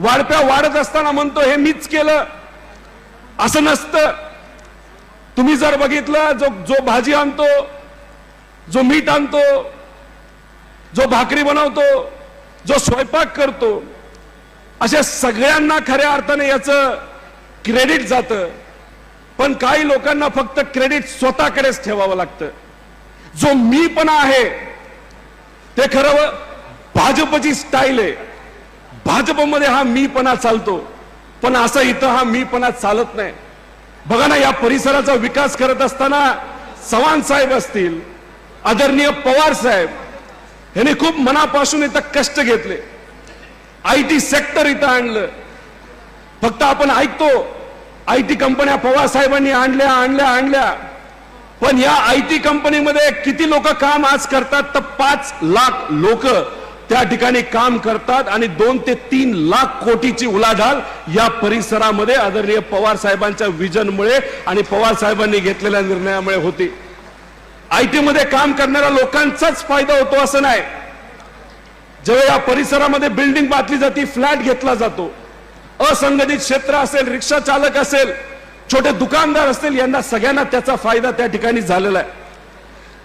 वाढप्या वाढत असताना म्हणतो हे मीच केलं. असं नसतं. तुम्ही जर बघितलं जो जो भाजी आणतो जो मीठ आणतो जो भाकरी बनवतो जो स्वयंपाक करतो अशा सगळ्यांना खऱ्या अर्थाने याचं क्रेडिट जातं. पण काही लोकांना फक्त क्रेडिट स्वतःकडेच ठेवावं लागतं. जो मी पण आहे ते खरं भाजपची स्टाईल आहे. भाजपमध्ये हा मीपणा चालतो. पण असं इथं हा मीपणा चालत नाही. बघा ना या परिसराचा विकास करत असताना चव्हाण साहेब असतील आदरणीय पवार साहेब यांनी खूप मनापासून इथं कष्ट घेतले. आय टी सेक्टर इथं आणलं. फक्त आपण ऐकतो आय टी कंपन्या पवार साहेबांनी आणल्या आणल्या आणल्या. पण या आय टी कंपनीमध्ये किती लोक काम आज करतात तर पाच लाख लोक त्या ठिकाणी काम करतात आणि दोन ते तीन लाख कोटीची उलाढाल या परिसरामध्ये आदरणीय पवार साहेबांच्या विजनमुळे आणि पवार साहेबांनी घेतलेल्या निर्णयामुळे होती. आयटी मध्ये काम करणाऱ्या लोकांचाच फायदा होतो असं नाही. जेव्हा या परिसरामध्ये बिल्डिंग बांधली जाते फ्लॅट घेतला जातो. असंघटित क्षेत्र असेल रिक्षा चालक असेल छोटे दुकानदार असतील यांना सगळ्यांना त्याचा फायदा त्या ठिकाणी झालेला आहे.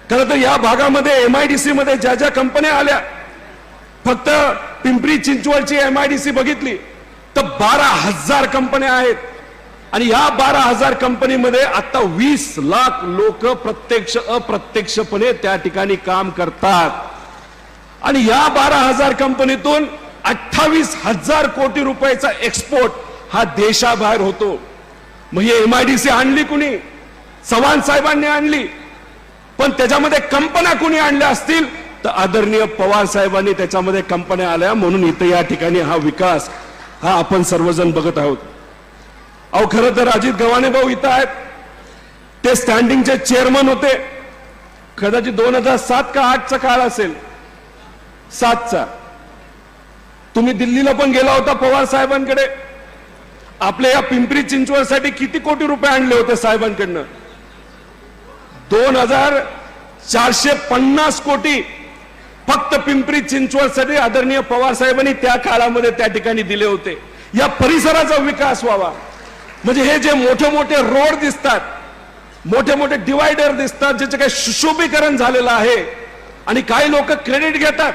खरं तर या भागामध्ये एमआयडीसी मध्ये ज्या ज्या कंपन्या आल्या फक्त पिंपरी चिंचवडची एमआयडीसी बघितली तर बारा हजार कंपन्या आहेत. आणि या बारा हजार कंपनीमध्ये आता वीस लाख लोक प्रत्यक्ष अप्रत्यक्षपणे त्या ठिकाणी काम करतात. आणि या बारा हजार कंपनीतून अठ्ठावीस हजार कोटी रुपयाचा एक्सपोर्ट हा देशाबाहेर होतो. मग ही एमआयडीसी आणली कुणी? चव्हाण साहेबांनी आणली. पण त्याच्यामध्ये कंपन्या कुणी आणल्या असतील? तर आदरणीय पवार साहेबांनी त्याच्यामध्ये कंपन्या आल्या म्हणून इथं या ठिकाणी हा विकास हा आपण सर्वजण बघत आहोत. अहो खरं तर अजित गव्हाणे भाऊ इथं आहेत. ते स्टँडिंगचे चेअरमन होते. कदाचित दोन हजार सात का आठचा काळ असेल. सातचा. तुम्ही दिल्लीला पण गेला होता पवार साहेबांकडे. आपल्या या पिंपरी चिंचवडसाठी किती कोटी रुपये आणले होते साहेबांकडनं? दोन हजार चारशे पन्नास कोटी फक्त पिंपरी चिंचवडसाठी आदरणीय पवार साहेबांनी त्या काळामध्ये त्या ठिकाणी दिले होते. या परिसराचा विकास व्हावा. म्हणजे हे जे मोठे मोठे रोड दिसतात मोठे मोठे डिवायडर दिसतात ज्याचे काही सुशोभीकरण झालेलं आहे आणि काही लोक क्रेडिट घेतात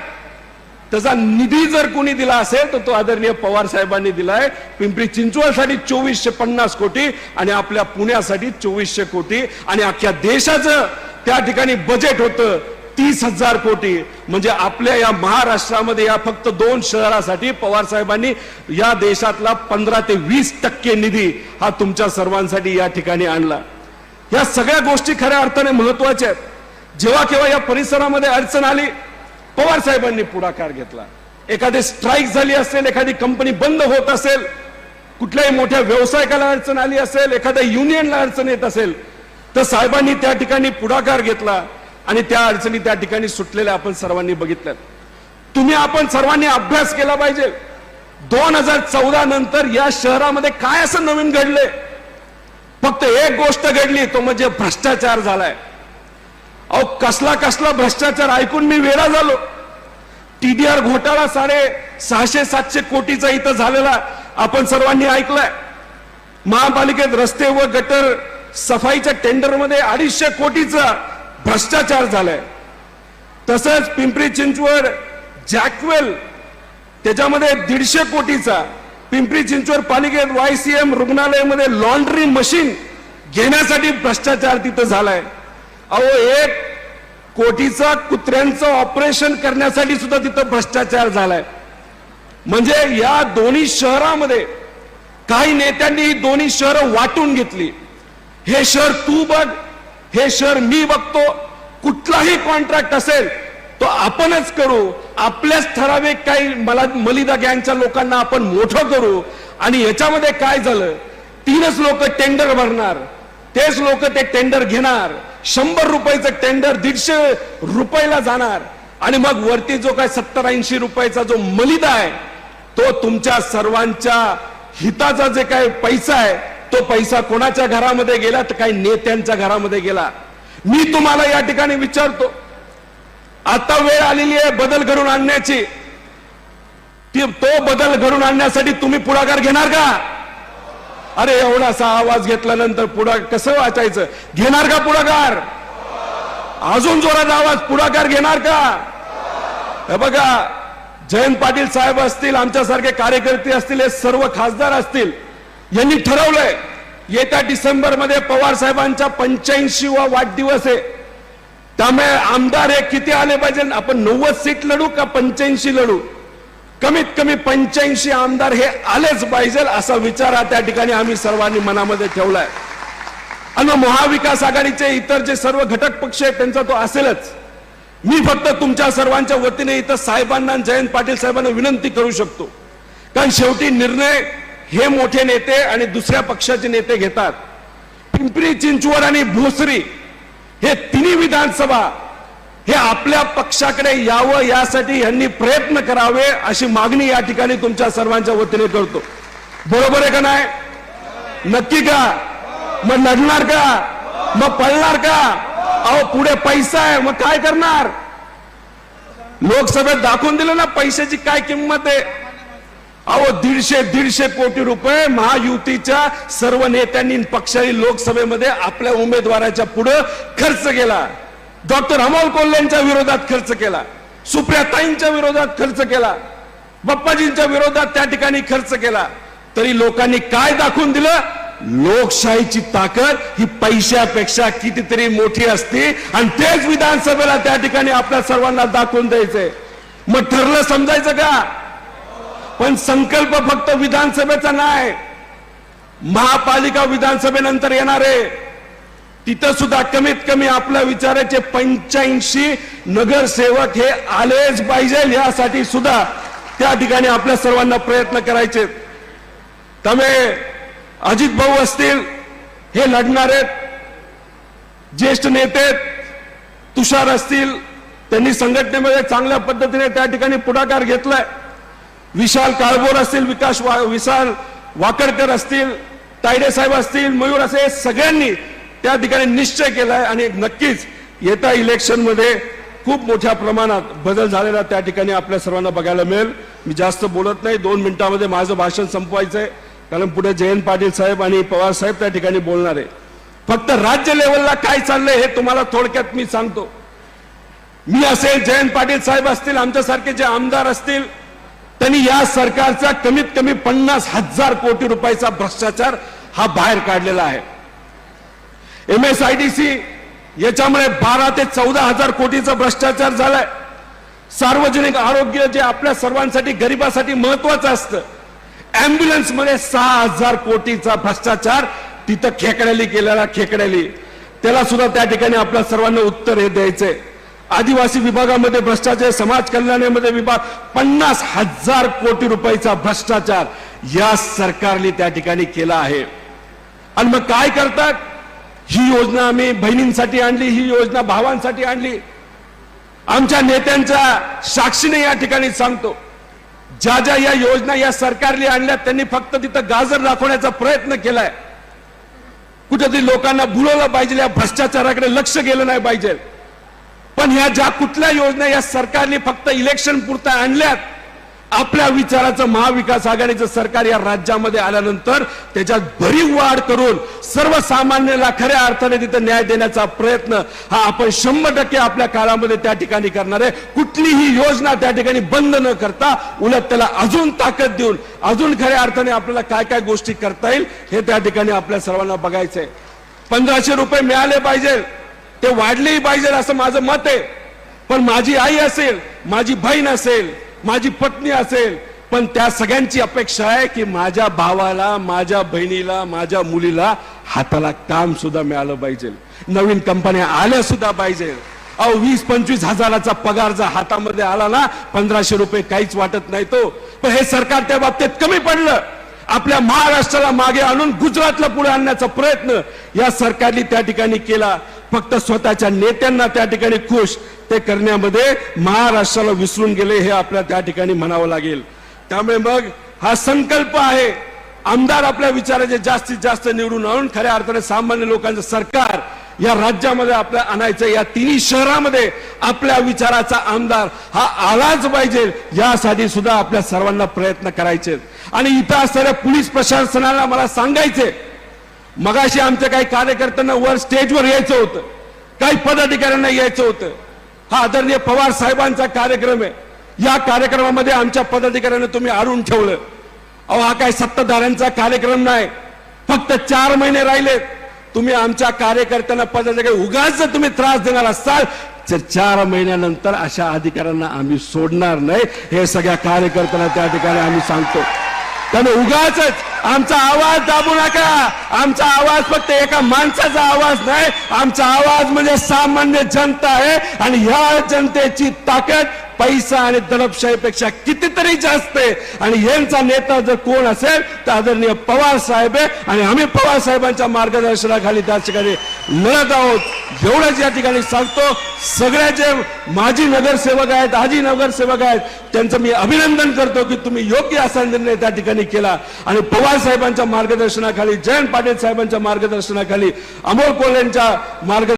त्याचा निधी जर कोणी दिला असेल तर तो आदरणीय पवार साहेबांनी दिलाय. पिंपरी चिंचवडसाठी चोवीसशे पन्नास कोटी आणि आपल्या पुण्यासाठी चोवीसशे कोटी. आणि अख्ख्या देशाचं त्या ठिकाणी बजेट होतं. तीस हजार कोटी. म्हणजे आपल्या या महाराष्ट्रामध्ये या फक्त दोन शहरासाठी पवार साहेबांनी या देशातला पंधरा ते वीस टक्के निधी हा तुमच्या सर्वांसाठी या ठिकाणी आणला. या सगळ्या गोष्टी खऱ्या अर्थाने महत्त्वाच्या आहेत. जेव्हा केव्हा या परिसरामध्ये अडचण आली पवार साहेबांनी पुढाकार घेतला. एखादी स्ट्राईक झाली असेल एखादी कंपनी बंद होत असेल कुठल्याही मोठ्या व्यवसायिकाला अडचण आली असेल एखाद्या युनियनला अडचण येत असेल तर साहेबांनी त्या ठिकाणी पुढाकार घेतला. आणि त्या अडचणी त्या ठिकाणी सुटलेल्या आपण सर्वांनी बघितल्या तुम्ही आपण सर्वांनी अभ्यास केला पाहिजे. दोन हजार चौदा नंतर या शहरामध्ये काय असं नवीन घडलंय? फक्त एक गोष्ट घडली तो म्हणजे भ्रष्टाचार झालाय. अहो कसला कसला भ्रष्टाचार ऐकून मी वेळा झालो. टीडीआर घोटाळा साडे सहाशे सातशे कोटीचा इथं झालेला आपण सर्वांनी ऐकलाय. महापालिकेत रस्ते व गटर सफाईच्या टेंडरमध्ये अडीचशे कोटीचा भ्रष्टाचार झालाय. तसंच पिंपरी चिंचवड जॅकवेल त्याच्यामध्ये दीडशे कोटीचा पिंपरी चिंचवड पालिकेत वाय सी एम रुग्णालयामध्ये लॉन्ड्री मशीन घेण्यासाठी भ्रष्टाचार तिथं झालाय. अहो एक कोटीचा कुत्र्यांचं ऑपरेशन करण्यासाठी सुद्धा तिथं भ्रष्टाचार झालाय. म्हणजे या दोन्ही शहरामध्ये काही नेत्यांनी ही दोन्ही शहरं वाटून घेतली. हे शहर तू बघ हे शहर मी बघतो कुठलाही कॉन्ट्रॅक्ट असेल तो आपणच करू. आपल्याच ठराविक काही मला मलिदा गँगच्या लोकांना आपण मोठं करू. आणि याच्यामध्ये काय झालं तीनच लोक टेंडर भरणार. तेच लोक ते टेंडर घेणार. शंभर रुपयाचं टेंडर दीडशे रुपयाला जाणार. आणि मग वरती जो काय सत्तर ऐंशी रुपयाचा जो मलिदा आहे तो तुमच्या सर्वांच्या हिताचा जे काय पैसा आहे तो पैसा कोणाच्या घरामध्ये गेला तर काही नेत्यांच्या घरामध्ये गेला? मी तुम्हाला या ठिकाणी विचारतो आता वेळ आलेली आहे बदल घडून आणण्याची. ती तो बदल घडून आणण्यासाठी तुम्ही पुढाकार घेणार का? अरे एवढासा आवाज घेतल्यानंतर पुढा कसं वाचायचं? घेणार का पुढाकार? अजून जोरात आवाज पुढाकार घेणार का? हे बघा जयंत पाटील साहेब असतील आमच्यासारखे कार्यकर्ते असतील हे सर्व खासदार असतील यांनी ठरवलंय येत्या डिसेंबरमध्ये पवार साहेबांचा पंच्याऐंशी वा वाढदिवस आहे. त्यामुळे आमदार हे किती आले पाहिजे? आपण नव्वद सीट लढू का पंच्याऐंशी लढू? कमीत कमी पंच्याऐंशी आमदार हे आलेच पाहिजे असा विचार हा त्या ठिकाणी आम्ही सर्वांनी मनामध्ये ठेवलाय. आणि महाविकास आघाडीचे इतर जे सर्व घटक पक्ष आहेत त्यांचा तो असेलच. मी फक्त तुमच्या सर्वांच्या वतीने इथं साहेबांना जयंत पाटील साहेबांना विनंती करू शकतो. कारण शेवटी निर्णय हे मोठे नेते आणि दुसऱ्या पक्षाचे नेते घेतात. पिंपरी चिंचवड आणि भोसरी हे तिन्ही विधानसभा हे आपल्या पक्षाकडे यावं यासाठी यांनी प्रयत्न करावे अशी मागणी या ठिकाणी तुमच्या सर्वांच्या वतीने करतो. बरोबर आहे का नाही? नक्की का? मग लढणार का? मग पळणार का? अहो पुढे पैसा आहे मग काय करणार? लोकसभेत दाखवून दिलं ना पैशाची काय किंमत आहे? अहो दीडशे दीडशे कोटी रुपये महायुतीच्या सर्व नेत्यांनी पक्षाने लोकसभेमध्ये आपल्या उमेदवाराच्या पुढे खर्च केला. डॉक्टर अमोल कोल्हेंच्या विरोधात खर्च केला. सुप्रियाताईंच्या विरोधात खर्च केला. बाप्पाजींच्या विरोधात त्या ठिकाणी खर्च केला. तरी लोकांनी काय दाखवून दिलं? लोकशाहीची ताकद ही पैशापेक्षा कितीतरी मोठी असते आणि तेच विधानसभेला त्या ठिकाणी आपल्या सर्वांना दाखवून द्यायचंय. मग ठरलं समजायचं का? पण संकल्प फक्त विधानसभेचा नाही. महापालिका विधानसभेनंतर येणार आहे. तिथं सुद्धा कमीत कमी आपल्या विचाराचे पंच्याऐंशी नगरसेवक हे आलेच पाहिजे यासाठी सुद्धा त्या ठिकाणी आपल्या सर्वांना प्रयत्न करायचे. त्यामुळे अजित भाऊ असतील हे लढणार आहेत. ज्येष्ठ नेते तुषार असतील त्यांनी संघटनेमध्ये चांगल्या पद्धतीने त्या ठिकाणी पुढाकार घेतलाय. विशाल काळभोर असतील विकास वा- विशाल वाकडकर असतील तायडे साहेब असतील मयूर असे सगळ्यांनी त्या ठिकाणी निश्चय केलाय आणि नक्कीच येत्या इलेक्शनमध्ये खूप मोठ्या प्रमाणात बदल झालेला त्या ठिकाणी आपल्या सर्वांना बघायला मिळेल. मी जास्त बोलत नाही दोन मिनिटांमध्ये माझं भाषण संपवायचंय कारण पुढे जयंत पाटील साहेब आणि पवार साहेब त्या ठिकाणी बोलणार आहे. फक्त राज्य लेवलला काय चाललंय हे तुम्हाला थोडक्यात मी सांगतो. मी असेल जयंत पाटील साहेब असतील आमच्यासारखे जे आमदार असतील त्यांनी या सरकारचा कमीत कमी पन्नास हजार कोटी रुपयाचा भ्रष्टाचार हा बाहेर काढलेला आहे. M S I D C याच्यामुळे बारा ते चौदा हजार कोटीचा भ्रष्टाचार झालाय. सार्वजनिक आरोग्य जे आपल्या सर्वांसाठी गरिबासाठी महत्वाचं असतं. अँब्युलन्समध्ये सहा हजार कोटीचा भ्रष्टाचार तिथं खेकड्याली केलेला खेकड्याली. त्याला सुद्धा त्या ठिकाणी आपल्या सर्वांना उत्तर हे द्यायचंय. आदिवासी विभागामध्ये भ्रष्टाचार समाज कल्याणामध्ये विभाग पन्नास हजार कोटी रुपयाचा भ्रष्टाचार या सरकारने त्या ठिकाणी केला आहे. आणि मग काय करतात? ही योजना आम्ही बहिणींसाठी आणली ही योजना भावांसाठी आणली. आमच्या नेत्यांच्या साक्षीने या ठिकाणी सांगतो ज्या ज्या या योजना या सरकारने आणल्या त्यांनी फक्त तिथं गाजर दाखवण्याचा प्रयत्न केलाय. कुठेतरी लोकांना बुडवलं पाहिजे या भ्रष्टाचाराकडे लक्ष गेलं नाही पाहिजे. पण ह्या ज्या कुठल्या योजना या सरकारने फक्त इलेक्शन पुरता आणल्यात आपल्या विचाराचं महाविकास आघाडीचं सरकार या राज्यामध्ये आल्यानंतर त्याच्यात भरीव वाढ करून सर्वसामान्याला खऱ्या अर्थाने तिथं न्याय देण्याचा प्रयत्न हा आपण शंभर टक्के आपल्या काळामध्ये त्या ठिकाणी करणार आहे. कुठलीही योजना त्या ठिकाणी बंद न करता उलट त्याला अजून ताकद देऊन अजून खऱ्या अर्थाने आपल्याला काय काय गोष्टी करता येईल हे त्या ठिकाणी आपल्या सर्वांना बघायचंय. पंधराशे रुपये मिळाले पाहिजे. ते वाढलेही पाहिजे असं माझं मत आहे. पण माझी आई असेल माझी बहीण असेल माझी पत्नी असेल पण त्या सगळ्यांची अपेक्षा आहे की माझ्या भावाला माझ्या बहिणीला माझ्या मुलीला हाताला काम सुद्धा मिळालं पाहिजे. नवीन कंपन्या आल्या सुद्धा पाहिजे. अहो वीस पंचवीस हजाराचा पगार जर हातामध्ये आला ना पंधराशे रुपये काहीच वाटत नाही तो. पण हे सरकार त्या बाबतीत कमी पडलं. आपल्या महाराष्ट्राला मागे आणून गुजरातला पुढे आणण्याचा प्रयत्न या सरकारने त्या ठिकाणी केला. फक्त स्वतःच्या नेत्यांना त्या ठिकाणी खुश. ते करण्यामध्ये महाराष्ट्राला विसरून गेले हे आपल्या त्या ठिकाणी म्हणावं लागेल. त्यामुळे मग हा संकल्प आहे आमदार आपल्या विचाराचे जास्तीत जास्त निवडून आणून खऱ्या अर्थाने सामान्य लोकांचं सरकार या राज्यामध्ये आपल्या आणायचं या तिन्ही शहरामध्ये आपल्या विचाराचा आमदार हा आलाच पाहिजे यासाठी सुद्धा आपल्या सर्वांना प्रयत्न करायचे आणि इथं असणाऱ्या पोलीस प्रशासनाला मला सांगायचे मगाशी आमच्या काही कार्यकर्त्यांना वर स्टेजवर यायचं होतं. काही पदाधिकाऱ्यांना यायचं होतं. हा आदरणीय पवार साहेबांचा कार्यक्रम आहे. या कार्यक्रमामध्ये आमच्या पदाधिकाऱ्यांना तुम्ही आणून ठेवलं. अहो हा काय सत्ताधाऱ्यांचा कार्यक्रम नाही. फक्त चार महिने राहिलेत. तुम्ही आमच्या कार्यकर्त्यांना पदाधिकारी उगाच जर तुम्ही त्रास देणार असाल तर चार महिन्यानंतर अशा अधिकाऱ्यांना आम्ही सोडणार नाही. हे सगळ्या कार्यकर्त्यांना त्या ठिकाणी आम्ही सांगतो. त्यामुळे उगाच आमचा आवाज दाबू नका. आमचा आवाज फक्त एका माणसाचा आवाज नाही. आमचा आवाज म्हणजे सामान्य जनता आहे. आणि ह्या जनतेची ताकद पैसा आणि दडपशाहीपेक्षा कितीतरी जास्त आहे. आणि यांचा नेता जर कोण असेल तर आदरणीय पवार साहेब आहे. आणि आम्ही पवार साहेबांच्या मार्गदर्शनाखाली त्या ठिकाणी लढत आहोत. एवढंच या ठिकाणी सांगतो. सगळ्या जे माजी नगरसेवक आहेत आजी नगरसेवक आहेत त्यांचं मी अभिनंदन करतो की तुम्ही योग्य असा निर्णय त्या ठिकाणी केला. आणि पवार साहेबांच्या मार्गदर्शनाखाली जयंत पाटील साहेबांच्या मार्गदर्शनाखाली अमोल कोल्हेंच्या मार्ग